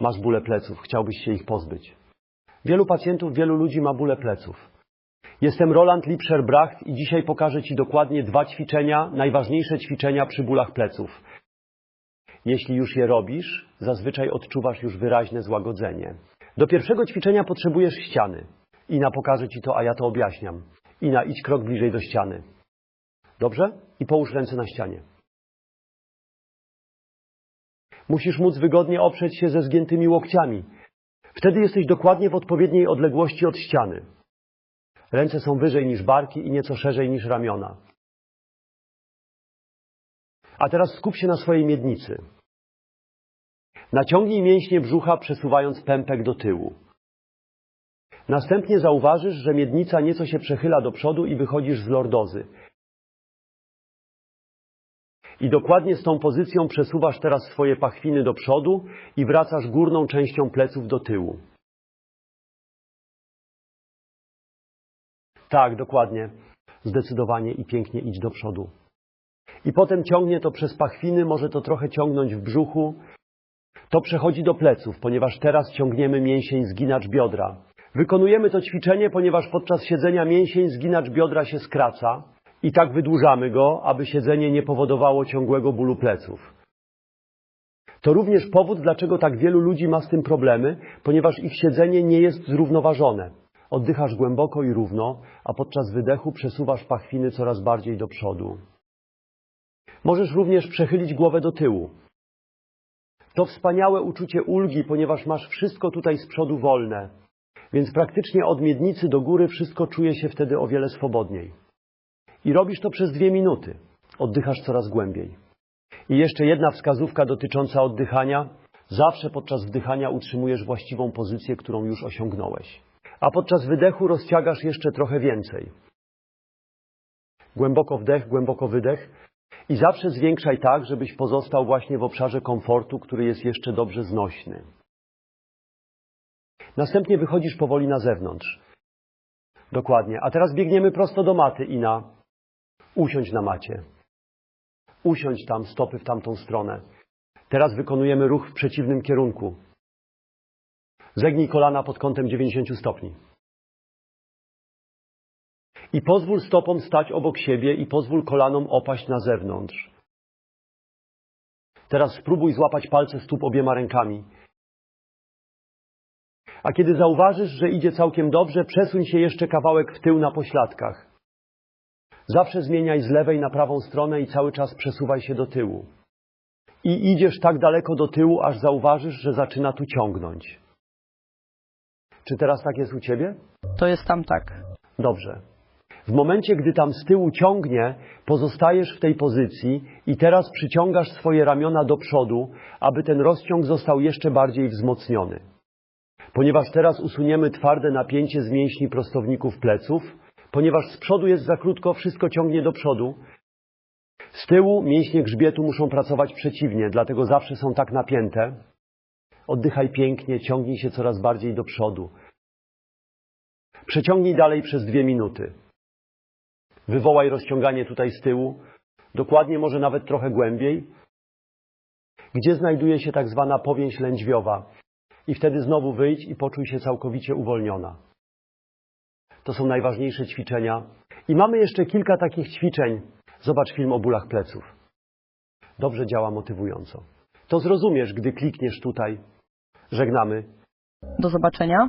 Masz bóle pleców, chciałbyś się ich pozbyć. Wielu pacjentów, wielu ludzi ma bóle pleców. Jestem Roland Lipscher-Bracht i dzisiaj pokażę Ci dokładnie dwa ćwiczenia, najważniejsze ćwiczenia przy bólach pleców. Jeśli już je robisz, zazwyczaj odczuwasz już wyraźne złagodzenie. Do pierwszego ćwiczenia potrzebujesz ściany. Ina pokaże Ci to, a ja to objaśniam. Ina, idź krok bliżej do ściany. Dobrze? I połóż ręce na ścianie. Musisz móc wygodnie oprzeć się ze zgiętymi łokciami. Wtedy jesteś dokładnie w odpowiedniej odległości od ściany. Ręce są wyżej niż barki i nieco szerzej niż ramiona. A teraz skup się na swojej miednicy. Naciągnij mięśnie brzucha, przesuwając pępek do tyłu. Następnie zauważysz, że miednica nieco się przechyla do przodu i wychodzisz z lordozy. I dokładnie z tą pozycją przesuwasz teraz swoje pachwiny do przodu i wracasz górną częścią pleców do tyłu. Tak, dokładnie. Zdecydowanie i pięknie idź do przodu. I potem ciągnie to przez pachwiny, może to trochę ciągnąć w brzuchu. To przechodzi do pleców, ponieważ teraz ciągniemy mięsień zginacz biodra. Wykonujemy to ćwiczenie, ponieważ podczas siedzenia mięsień zginacz biodra się skraca i tak wydłużamy go, aby siedzenie nie powodowało ciągłego bólu pleców. To również powód, dlaczego tak wielu ludzi ma z tym problemy, ponieważ ich siedzenie nie jest zrównoważone. Oddychasz głęboko i równo, a podczas wydechu przesuwasz pachwiny coraz bardziej do przodu. Możesz również przechylić głowę do tyłu. To wspaniałe uczucie ulgi, ponieważ masz wszystko tutaj z przodu wolne, więc praktycznie od miednicy do góry wszystko czuje się wtedy o wiele swobodniej. I robisz to przez dwie minuty. Oddychasz coraz głębiej. I jeszcze jedna wskazówka dotycząca oddychania. Zawsze podczas wdychania utrzymujesz właściwą pozycję, którą już osiągnąłeś. A podczas wydechu rozciągasz jeszcze trochę więcej. Głęboko wdech, głęboko wydech. I zawsze zwiększaj tak, żebyś pozostał właśnie w obszarze komfortu, który jest jeszcze dobrze znośny. Następnie wychodzisz powoli na zewnątrz. Dokładnie. A teraz biegniemy prosto do maty i na usiądź na macie. Usiądź tam, stopy w tamtą stronę. Teraz wykonujemy ruch w przeciwnym kierunku. Zegnij kolana pod kątem 90 stopni. I pozwól stopom stać obok siebie i pozwól kolanom opaść na zewnątrz. Teraz spróbuj złapać palce stóp obiema rękami. A kiedy zauważysz, że idzie całkiem dobrze, przesuń się jeszcze kawałek w tył na pośladkach. Zawsze zmieniaj z lewej na prawą stronę i cały czas przesuwaj się do tyłu. I idziesz tak daleko do tyłu, aż zauważysz, że zaczyna tu ciągnąć. Czy teraz tak jest u ciebie? To jest tam tak. Dobrze. W momencie, gdy tam z tyłu ciągnie, pozostajesz w tej pozycji i teraz przyciągasz swoje ramiona do przodu, aby ten rozciąg został jeszcze bardziej wzmocniony. Ponieważ teraz usuniemy twarde napięcie z mięśni prostowników pleców, ponieważ z przodu jest za krótko, wszystko ciągnie do przodu. Z tyłu mięśnie grzbietu muszą pracować przeciwnie, dlatego zawsze są tak napięte. Oddychaj pięknie, ciągnij się coraz bardziej do przodu. Przeciągnij dalej przez dwie minuty. Wywołaj rozciąganie tutaj z tyłu, dokładnie może nawet trochę głębiej, gdzie znajduje się tak zwana powięź lędźwiowa. I wtedy znowu wyjdź i poczuj się całkowicie uwolniona. To są najważniejsze ćwiczenia. I mamy jeszcze kilka takich ćwiczeń. Zobacz film o bólach pleców. Dobrze działa motywująco. To zrozumiesz, gdy klikniesz tutaj. Żegnamy. Do zobaczenia.